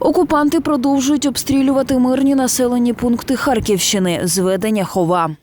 Окупанти продовжують обстрілювати мирні населені пункти Харківщини. Зведення хова.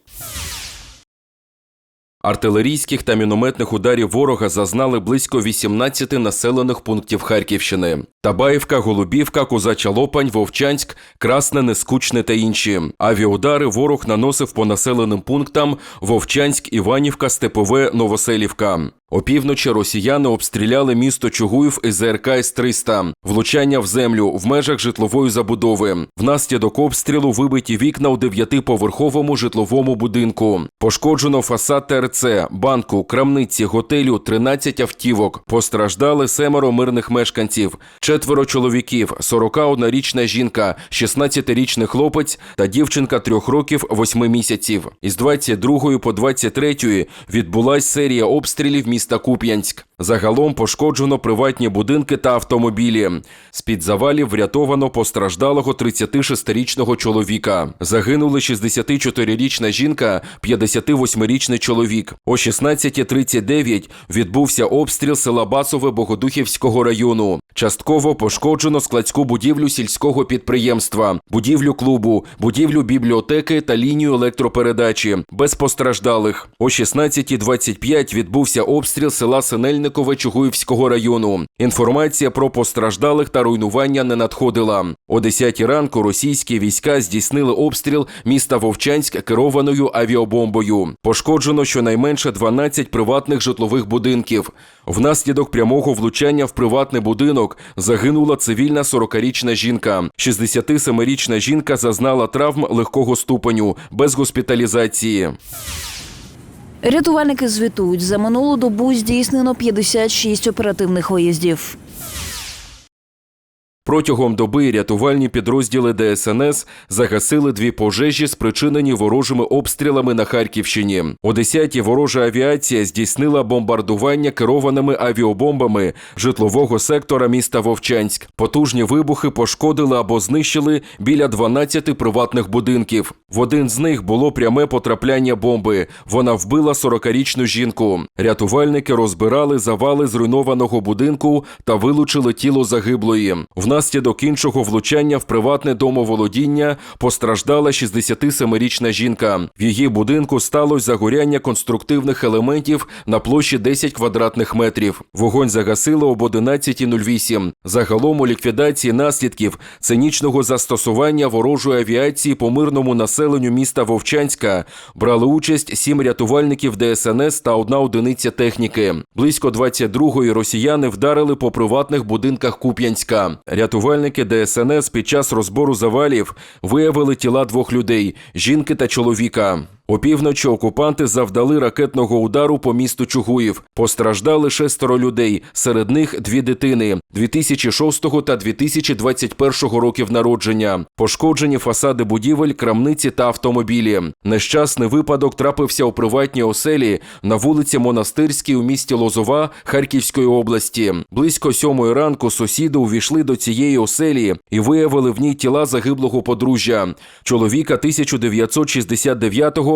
Артилерійських та мінометних ударів ворога зазнали близько 18 населених пунктів Харківщини: Табаївка, Голубівка, Козача Лопань, Вовчанськ, Красне, Нескучне та інші. Авіаудари ворог наносив по населеним пунктам Вовчанськ, Іванівка, Степове, Новоселівка. Опівночі росіяни обстріляли місто Чугуїв із ЗРК С-300. Влучання в землю в межах житлової забудови. Внаслідок обстрілу вибиті вікна у дев'ятиповерховому житловому будинку. Пошкоджено фасад ТРЦ, банку, крамниці, готелю, 13 автівок. Постраждали семеро мирних мешканців, четверо чоловіків, 41-річна жінка, 16-річний хлопець та дівчинка трьох років 8 місяців. Із 22 по 23 відбулась серія обстрілів міста Куп'янськ. Загалом пошкоджено приватні будинки та автомобілі. З-під завалів врятовано постраждалого 36-річного чоловіка. Загинули 64-річна жінка, 58-річний чоловік. О 16.39 відбувся обстріл села Басове Богодухівського району. Частково пошкоджено складську будівлю сільського підприємства, будівлю клубу, будівлю бібліотеки та лінію електропередачі. Без постраждалих. О 16.25 відбувся обстріл села Синельникове Чугуївського району. Інформація про постраждалих та руйнування не надходила. О 10 ранку російські війська здійснили обстріл міста Вовчанськ керованою авіабомбою. Пошкоджено щонайменше 12 приватних житлових будинків. Внаслідок прямого влучання в приватний будинок загинула цивільна 40-річна жінка. 67-річна жінка зазнала травм легкого ступеню без госпіталізації. Рятувальники звітують, за минулу добу здійснено 56 оперативних виїздів. Протягом доби рятувальні підрозділи ДСНС загасили дві пожежі, спричинені ворожими обстрілами на Харківщині. О 10-й ворожа авіація здійснила бомбардування керованими авіабомбами житлового сектора міста Вовчанськ. Потужні вибухи пошкодили або знищили біля 12 приватних будинків. В один з них було пряме потрапляння бомби. Вона вбила 40-річну жінку. Рятувальники розбирали завали зруйнованого будинку та вилучили тіло загиблої. Внаслідок іншого влучання в приватне домоволодіння постраждала 67-річна жінка. В її будинку сталося загоряння конструктивних елементів на площі 10 квадратних метрів. Вогонь загасили об 11.08. Загалом у ліквідації наслідків цинічного застосування ворожої авіації по мирному населенню міста Вовчанська брали участь сім рятувальників ДСНС та одна одиниця техніки. Близько 22-ї росіяни вдарили по приватних будинках Куп'янська. Рятувальники ДСНС під час розбору завалів виявили тіла двох людей жінки та чоловіка. Опівночі окупанти завдали ракетного удару по місту Чугуїв. Постраждали шестеро людей, серед них дві дитини 2006 та 2021 років народження. Пошкоджені фасади будівель, крамниці та автомобілі. Нещасний випадок трапився у приватній оселі на вулиці Монастирській у місті Лозова Харківської області. Близько сьомої ранку сусіди увійшли до цієї оселі і виявили в ній тіла загиблого подружжя чоловіка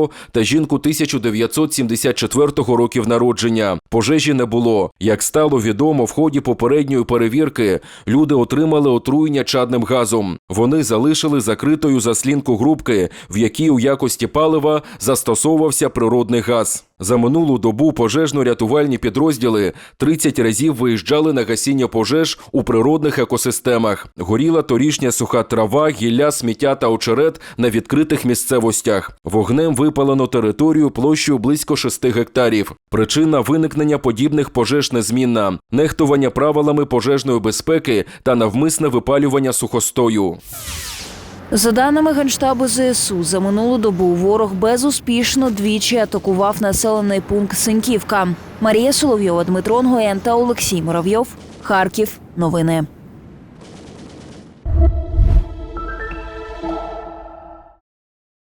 1969 та жінку 1974 років народження. Пожежі не було. Як стало відомо, в ході попередньої перевірки люди отримали отруєння чадним газом. Вони залишили закритою заслінку грубки, в якій у якості палива застосовувався природний газ. За минулу добу пожежно-рятувальні підрозділи 30 разів виїжджали на гасіння пожеж у природних екосистемах. Горіла торішня суха трава, гілля, сміття та очерет на відкритих місцевостях. Вогнем випалено територію площею близько 6 гектарів. Причина виникнення подібних пожеж незмінна: нехтування правилами пожежної безпеки та навмисне випалювання сухостою. За даними Генштабу ЗСУ, за минулу добу ворог безуспішно двічі атакував населений пункт Синьківка. Марія Соловйова, Дмитро Нгоєн та Олексій Муравйов. Харків. Новини.